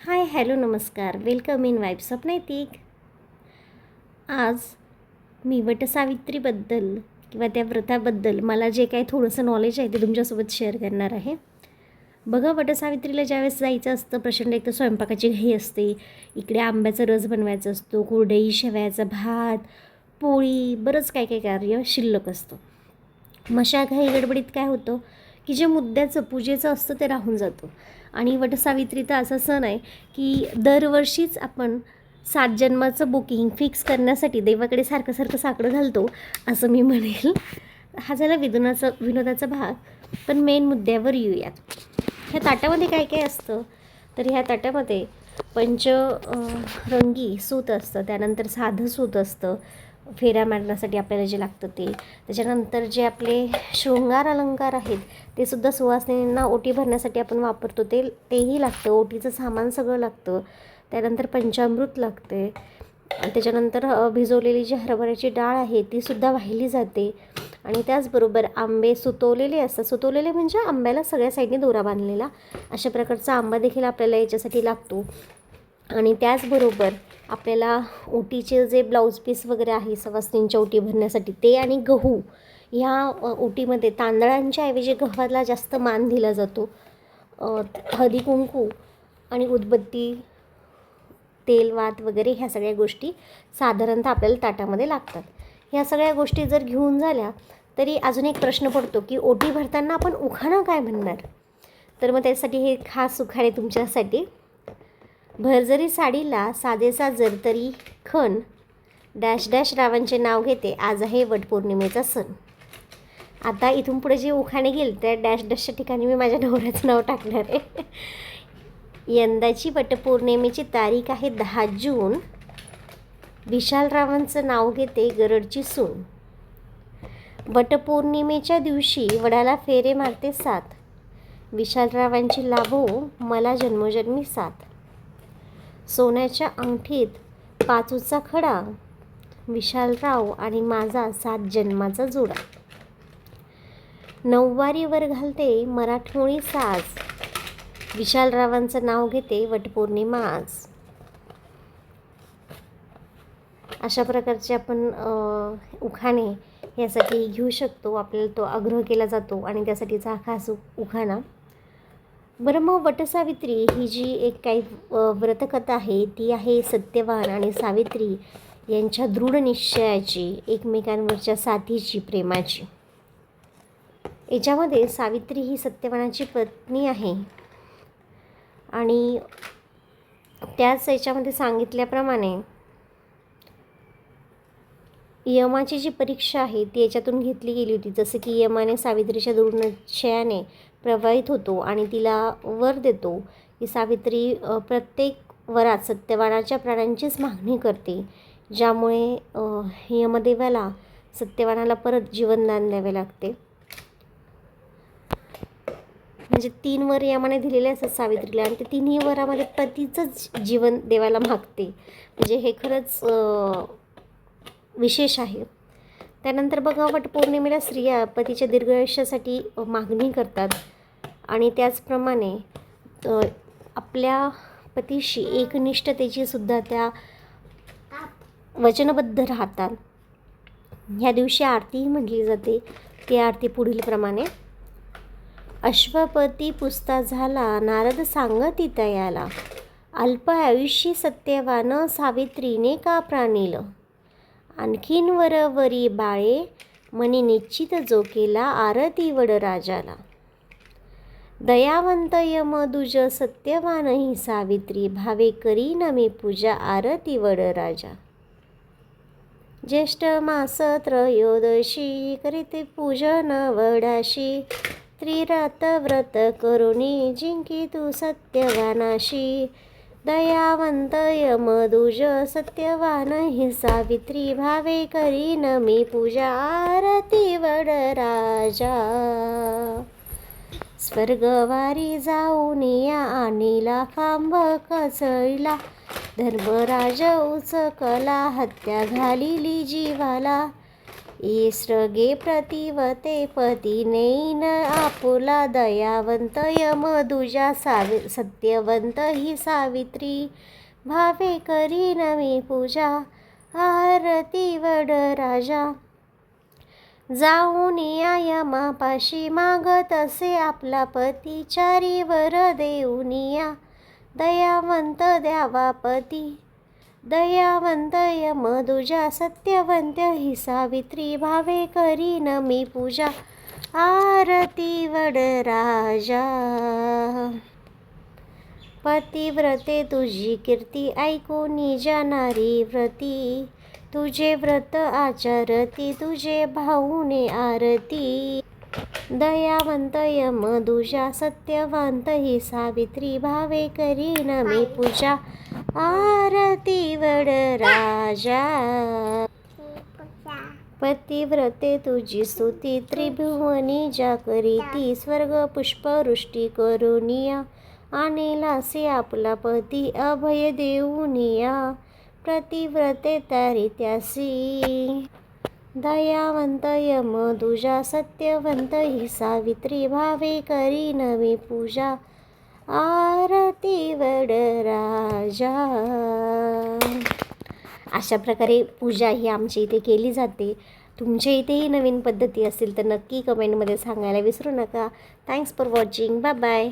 हाय hello नमस्कार. Welcome in vibes of Naitik. आज मी वटसावित्रीबद्दल किंवा त्या व्रताबद्दल मला जे काही थोडंसं नॉलेज आहे ते तुमच्यासोबत शेअर करणार आहे. बघा वटसावित्रीला ज्यावेळेस जायचं असतं प्रचंड एक तर स्वयंपाकाची घाई असते. इकडे आंब्याचा रस बनवायचा असतो कुरडई शेवयाचा भात पोळी बरंच काय काय कार्य शिल्लक असतं. मशा घाई गडबडीत काय होतं की जे मुद्द्याचं पूजेचं असतं ते राहून जातं. आणि वटसावित्री तर असा सण आहे की दरवर्षीच आपण सात जन्माचं बुकिंग फिक्स करण्यासाठी देवाकडे सारखं सारखं साकडं घालतो असं मी म्हणेल. हा झाला विनोदाचा विनोदाचा भाग. पण मेन मुद्द्यावर येऊयात ह्या ताटामध्ये काय काय असतं? तर ह्या ताटामध्ये पंच रंगी सूत असतं त्यानंतर साधं सूत असतं फेऱ्या मारण्यासाठी आपल्याला जे लागतं ते. त्याच्यानंतर जे आपले शृंगार अलंकार आहेत ते सुद्धा सुवासिनींना ओटी भरण्यासाठी आपण वापरतो. ते तेही लागतं. ओटीचं सामान सगळं लागतं. त्यानंतर पंचामृत लागते. त्याच्यानंतर भिजवलेली जी हरभऱ्याची डाळ आहे ती सुद्धा वाहिली जाते. आणि त्याचबरोबर आंबे सुतवलेले असतात. सुतवलेले म्हणजे आंब्याला सगळ्या साईडने दोरा बांधलेला. अशा प्रकारचा आंबा देखील आपल्याला याच्यासाठी लागतो. आणि त्याचबरोबर आपल्याला ओटीचे जे ब्लाऊज पीस वगैरे आहे सवासनींच्या ओटी भरण्यासाठी ते आणि गहू ह्या ओटीमध्ये तांदळांच्या ऐवजी गव्हाला जास्त मान दिला जातो. हळदी कुंकू आणि उदबत्ती तेलवात वगैरे ह्या सगळ्या गोष्टी साधारणतः आपल्याला ताटामध्ये लागतात. ह्या सगळ्या गोष्टी जर घेऊन झाल्या तरी अजून एक प्रश्न पडतो की ओटी भरताना आपण उखाणं काय म्हणणार? तर मग त्यासाठी हे खास उखाणे तुमच्यासाठी भरजरी साडीला साधेसा जर तरी खण डॅश डॅश रावांचे नाव घेते आज आहे वटपौर्णिमेचा सण. आता इथून पुढे जे उखाणे गेले त्या डॅश डॅशच्या ठिकाणी मी माझ्या नवऱ्याचं नाव टाकणार आहे. यंदाची वटपौर्णिमेची तारीख आहे दहा जून. विशालरावांचं नाव घेते गरडची सून. वटपौर्णिमेच्या दिवशी वडाला फेरे मारते सात. विशालरावांची लाभो मला जन्मोजन्मी साथ सोन्याच्या अंगठीत पाचूचा खडा विशालराव आणि माझा सात जन्माचा जोडा. नऊवारीवर घालते मराठमोळी साज. विशालरावांचं नाव घेते वटपौर्णिमा आज. अशा प्रकारचे आपण उखाणे यासाठी घेऊ शकतो. आपल्याला तो आग्रह केला जातो आणि त्यासाठीचा हा खास उखाणा बरं मग वटसावित्री ही जी एक काही व्रतकथा आहे ती आहे सत्यवान आणि सावित्री यांच्या दृढ निश्चयाची एकमेकांवरच्या साथीची प्रेमाची. याच्यामध्ये सावित्री ही सत्यवानाची पत्नी आहे. आणि त्याच याच्यामध्ये सांगितल्याप्रमाणे यमाची जी परीक्षा आहे ती याच्यातून घेतली गेली होती. जसं की यमाने सावित्रीच्या दृढ निश्चयाने प्रभावित होतो आणि तिला वर देतो की सावित्री प्रत्येक वरात सत्यवानाच्या प्राण्यांचीच मागणी करते ज्यामुळे यमदेवाला सत्यवानाला परत जीवनदान द्यावे लागते. म्हणजे तीन वर यमाने दिलेले असतात सावित्रीला आणि ते तिन्ही वरामध्ये पतीचंच जीवन देवाला मागते. म्हणजे हे खरंच विशेष आहे. त्यानंतर बघा वटपौर्णिमेला स्त्रिया पतीच्या दीर्घ आयुष्यासाठी मागणी करतात. आणि त्याचप्रमाणे आपल्या पतीशी एकनिष्ठतेची सुद्धा त्या वचनबद्ध राहतात. ह्या दिवशी आरतीही म्हटली जाते. ती आरती पुढील प्रमाणे. अश्वपती पुस्ता झाला नारद सांगती तयाला अल्प आयुष्य सत्यवान सावित्रीने का प्राणीलं? आणखीन वरवरी बाळे मनी निश्चित जो केला आरती वड राजाला. दयावंत यम दुज सत्यवान ही सावित्री भावे करी नमी पूजा आरती वड राजा. ज्येष्ठ मास त्रयोदशी करीते पूजन वडाशी त्रिरात व्रत करुणी जिंकी तू सत्यवानाशी. दयावंत यमदुज सत्यवान हि सावित्री भावे करीन मी पूजा आरती वड राजा. स्वर्गवारी जाऊन या आणीला खांब कचळीला धर्मराज उचकला हत्या घालिली जीवाला. ईश्रगे प्रतिवते पती नैन आपुला दयावंत यमदुजा सावि सत्यवंत ही सावित्री. भावे करी नवी पूजा आरती वड राजा. जाऊन या यमापाशी मागत असे आपला पती चारीवर देऊन या. दयावंत द्यावापती दयावंत यमदुजा सत्यवंत ही सावित्री भावे करी मी पूजा. आरती वड राजा. पतिव्रते तुझी कीर्ती ऐकून जाणारी व्रती. तुझे व्रत आचरती तुझे भाऊने आरती. दयावंत यमदुजा सत्यवंत ही सावित्री भावे करी मी पूजा. आरती वड राजा. पतिव्रते तुझी स्तुती त्रिभुवनी ज्या करीती स्वर्ग पुष्पवृष्टी करुनिया. आणेलासे आपला पती अभय देऊनिया. प्रतिव्रते तारी त्यासी. दयावंत यम तुझा सत्यवंत ही सावित्री. भावे करी नवी पूजा. आरती वड राजा. अशा प्रकारे पूजा ही आमच्या इथे केली जाते. तुमच्या इथेही नवीन पद्धती असतील तर नक्की कमेंटमध्ये सांगायला विसरू नका. Thanks for watching bye bye